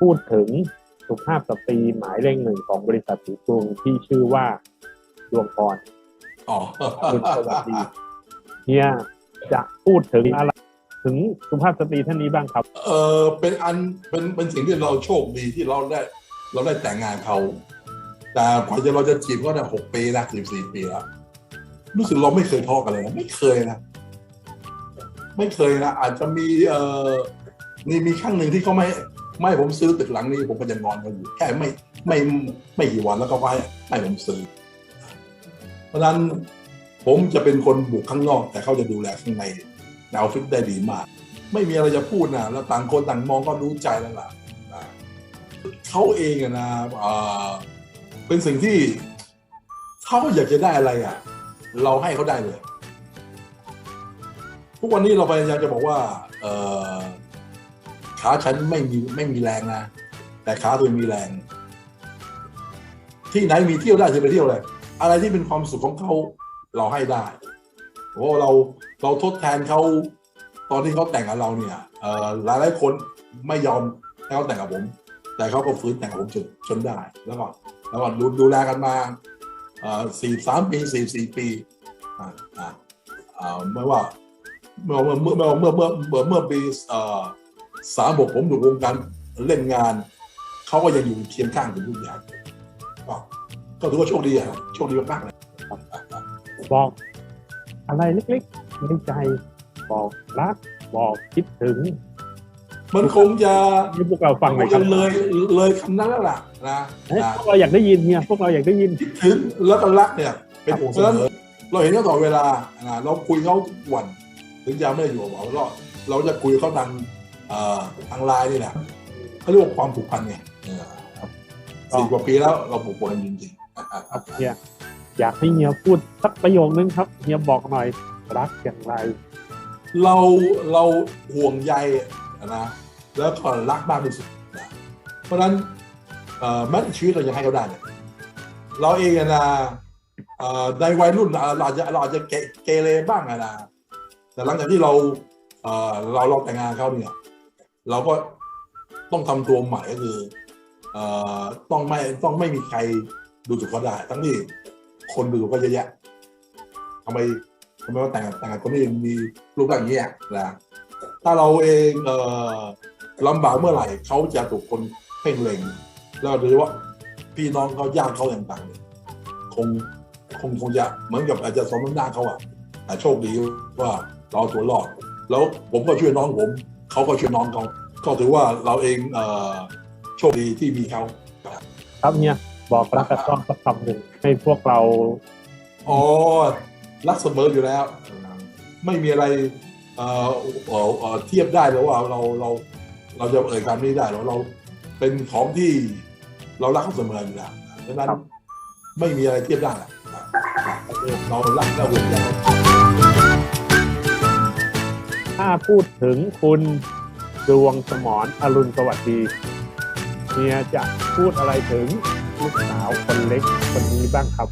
พูดถึงสุภาพสตรีหมายเลขหนึ่งของบริษัทสีกรุงที่ชื่อว่าดวงพรอ๋อคุณสวัสดีเฮียจะพูดถึงอะไรถึงสุภาพสตรีท่านนี้บ้างครับ เออเป็นอันเป็นเป็นสิ่งที่เราโชคดีที่เราได้ เราได้แต่งงานเขา แต่กว่าจะเราจะจีบก็ได้หกปีนะสิบสี่ปีแล้วรู้สึกเราไม่เคยทอกันเลยนะไม่เคยนะไม่เคยนะอาจจะมีเอ่อมีมีครั้งหนึ่งที่เขาไม่ ไม่ผมซื้อตึกหลังนี้ผมก็ยังงอนกันอยู่แค่ไม่ไม่ไม่กี่วันแล้วก็ไม่ให้ผมซื้อ เพราะฉะนั้นผมจะเป็นคนบุกข้างนอก แต่เขาจะดูแลข้างในในออฟฟิศได้ดีมาก ไม่มีอะไรจะพูดนะแล้วต่างคนต่างมองก็รู้ใจแล้วล่ะเขาเองนะเป็นสิ่งที่เขาอยากจะได้อะไรอะ เราให้เขาได้เลย ทุกวันนี้เราพยายามจะบอกว่าเอ ขาฉันไม่มีไม่มีแรงนะ แต่ขาตัวมีแรง ที่ไหนมีเที่ยวได้จะไปเที่ยวเลย อะไรที่เป็นความสุขของเขาเราให้ได้โอ้เราเราทดแทนเขาตอนที่เขาแต่งกับเราเนี่ยหลายหลายคนไม่ยอมให้เขาแต่งกับผม แต่เขาก็ฟื้นแต่งกับผมจนจนได้ แล้วก็แล้วก็ดูดูแลกันมาสี่สามปีสี่สี่ปีเมื่อว่าเมื่อเมื่อเมื่อเมื่อเมื่อเมื่อปี สามบกผมอยู่วงการเล่นงาน เขาก็ยังอยู่เคียงข้างผมทุกอย่างก็ก็ถือว่าโชคดีอะโชคดีมากๆเลยบอกอะไรเล็กๆในใจ บอกรัก บอกคิดถึง มันคงจะให้พวกเราฟังหน่อยคจะรับเลยเลยคำนั้นแล้วล่ะนะเฮ้ยนะพวกเราอยากได้ยินเนี่ยพวกเราอยากได้ยินคิดถึงแล้วก็รักเนี่ยเป็นครับผมเพราะฉะนั้นเราเห็นเขาตลอดเวลานะเราคุยเขาทุกวัน ถึงจะไม่ได้อยู่กับเราเราเราจะคุยเขาทางเอ่อ ทางไลน์นี่แหละเขาเรียกว่าความผูกพันไงเออครับสี่กว่าปีแล้วเราผูกพันกันจริงๆครับเฮียอยากให้เฮียพูดสักประโยคนึงครับเฮียบอกหน่อยรักอย่างไร เราเราห่วงใยนะแล้วก็รักมากที่สุดนะเพราะฉะนั้นเอ่อแม้แต่ชีวิตเรายังให้เขาได้เนี่ยเราเองอะนะเอ่อในวัยรุ่นเราอาจจะเราอาจจะเกเกเรบ้างอะนะแต่หลังจากที่เราเอ่อเราเราแต่งงานเขาเนี่ย เราก็ต้องทำตัวใหม่ก็คืออต้องไม่ต้องไม่มีใครดูถูกเขาได้ ทั้งที่คนดูถูกก็เยอะแยะทำไมทำไมว่าแต่งแต่งคนที่มีรูปร่างอย่างนี้ยนะถ้าเราเองเออลำบากเมื่อไหร่เขาจะถูกคนเพ่งเล็ง แล้วโดยเฉพาะพี่น้องเขาญาติเขาต่างๆเนี่ยคงคงคงจะเหมือนกับอาจจะสมน้ำหน้าเขาอะแต่โชคดีว่าเราเอาตัวรอด แล้วผมก็ช่วยน้องผม เขาก็ช่วยน้องเขาก็ถือว่าเราเองเอ่อโชคดีที่มีเขาครับเฮียบอกรักกันต้องสักคำหนึ่งให้พวกเราอ๋อรักเสมออยู่แล้ว ไม่มีอะไรเอ่อเอ่อเอ่อเทียบได้หรือว่าเราเราเราจะเอ่ยคำนี้ได้หรอเราเป็นของที่เรารักเขาเสมออยู่แล้วดังนั้นครับไม่มีอะไรเทียบได้อะเรารักและห่วงใย ถ้าพูดถึงคุณดวงสมรอรุณสวัสดีเฮียจะพูดอะไรถึงลูกสาวคนเล็กคนนี้บ้างครับ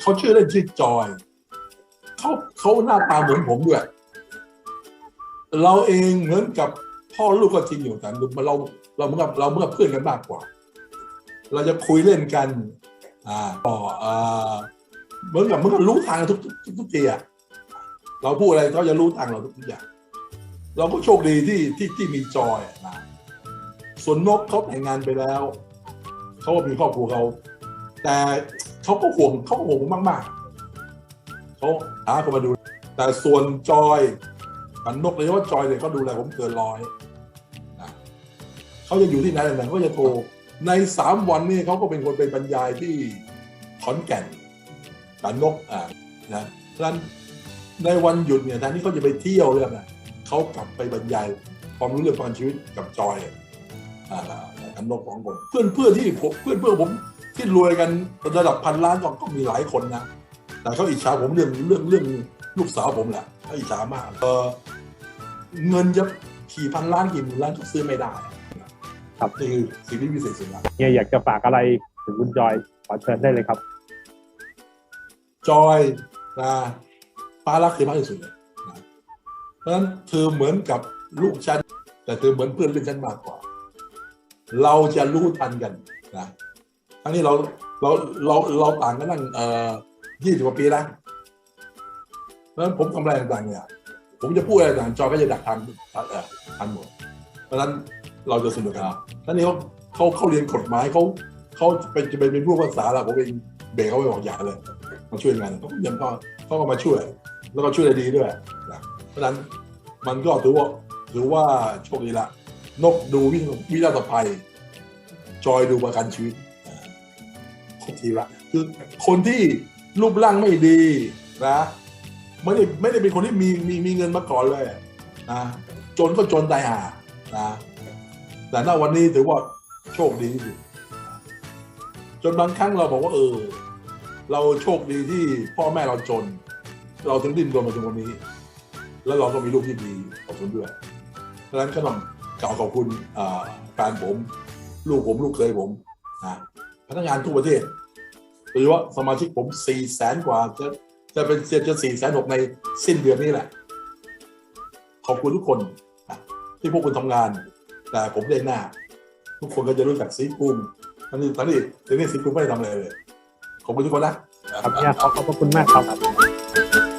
เขาชื่อเล่นชื่อจอย เขาเขาหน้าตาเหมือนผมด้วย เราเองเหมือนกับพ่อลูกก็จริงอยู่แต่เราเราเหมือนกับเราเหมือนกับเพื่อนกันมากกว่า เราจะคุยเล่นกัน อ่าก็อ่าเหมือนกับเหมือนกับรู้ทางทุกทุกทุกทุกทีอะ เราพูดอะไรเขาจะรู้ทางเราทุกอย่าง เราก็โชคดีที่ที่ที่มีจอยนะส่วนนกเขาแต่งงานไปแล้วเขาก็มีครอบครัวเขาแต่เขาก็ห่วงเขาก็ห่วงมากๆเขาหาคนมาดู แต่ส่วนจอยกับนกเลยว่าจอยเนี่ยเขาดูแลผมเกินร้อยนะเขาจะอยู่ที่ไหนไหนเขาจะโทรในสามวันนี่เขาก็เป็นคนไปบรรยายที่ขอนแก่นกับนกอ่านะฉะนั้น ในวันหยุดเนี่ยแทนที่เขาจะไปเที่ยวเรื่องนะเขากลับไปบรรยายความรู้เรื่องการชีวิตกับจอยอ่ากับนกสองคนเพื่อนเพื่อนที่ผมเพื่อนเพื่อนผมที่รวยกันระดับพันล้านก็ก็มีหลายคนนะแต่เขาอิจฉาผมเรื่องเรื่องเรื่องลูกสาวผมแหละเขาอิจฉามากเออเงินจะกี่พันล้านกี่หมื่นล้านก็ซื้อไม่ได้ครับนี่คือสิ่งที่พิเศษสุดละเฮียอยากจะฝากอะไรถึงคุณจอยขอเชิญได้เลยครับ จอยนะ ป้ารักเธอมากที่สุดเลยนะเพราะฉะนั้นเธอเหมือนกับลูกฉัน แต่เธอเหมือนเพื่อนเล่นฉันมากกว่า เราจะรู้ทันกันนะทั้งนี้เราเราเราเราต่างกันตั้งเอ่อยี่สิบกว่าปีแล้วเพราะฉะนั้นผมทำอะไรต่างๆเนี่ยผมจะพูดอะไรต่างจอก็จะดักทันเอ่อทันหมด เพราะฉะนั้นเราจะสนุกกันท่านนี้เขาเขาเขาเรียนกฎหมายเขาเขาเป็นจะเป็นผู้ภาษาแล้วผมเองเบรกเขาไม่บอกอย่าเลย มาช่วยงานเขายังก็เขาก็มาช่วย แล้วก็ช่วยได้ดีด้วยนะเพราะฉะนั้นมันก็ถือว่าถือว่าโชคดีละ นกดูวิ่งวิราศภัย จอยดูประกันชีวิตอ่าครบทีละคือคนที่รูปร่างไม่ดีนะไม่ได้ไม่ได้เป็นคนที่มีมีมีเงินมาก่อนเลยนะจนก็จนตายหานะแต่ณวันนี้ถือว่าโชคดีที่สุดจนบางครั้งเราบอกว่าเออ เราโชคดีที่พ่อแม่เราจน เราถึงดิ้นรนมาถึงวันนี้ แล้วเราก็มีลูกที่ดีขอบคุณด้วยเพราะฉะนั้นก็ต้องกล่าวขอบคุณแฟนผม ลูกผมลูกเคยผมนะพนักงานทุกประเทศโดยเฉพาะสมาชิกผมสี่แสนกว่าจะจะเป็นจะจะสี่แสนหกในสิ้นเดือนนี้แหละ ขอบคุณทุกคนนะที่พวกคุณทำงาน แต่ผมได้หน้า ทุกคนก็จะรู้จักซีปุ้มตอนนี้ตอนนี้ตอนนี้ซีปุ้มไม่ได้ทำอะไรเลย ขอบคุณทุกคนนะครับพี่ขอขอบพระคุณมากครับ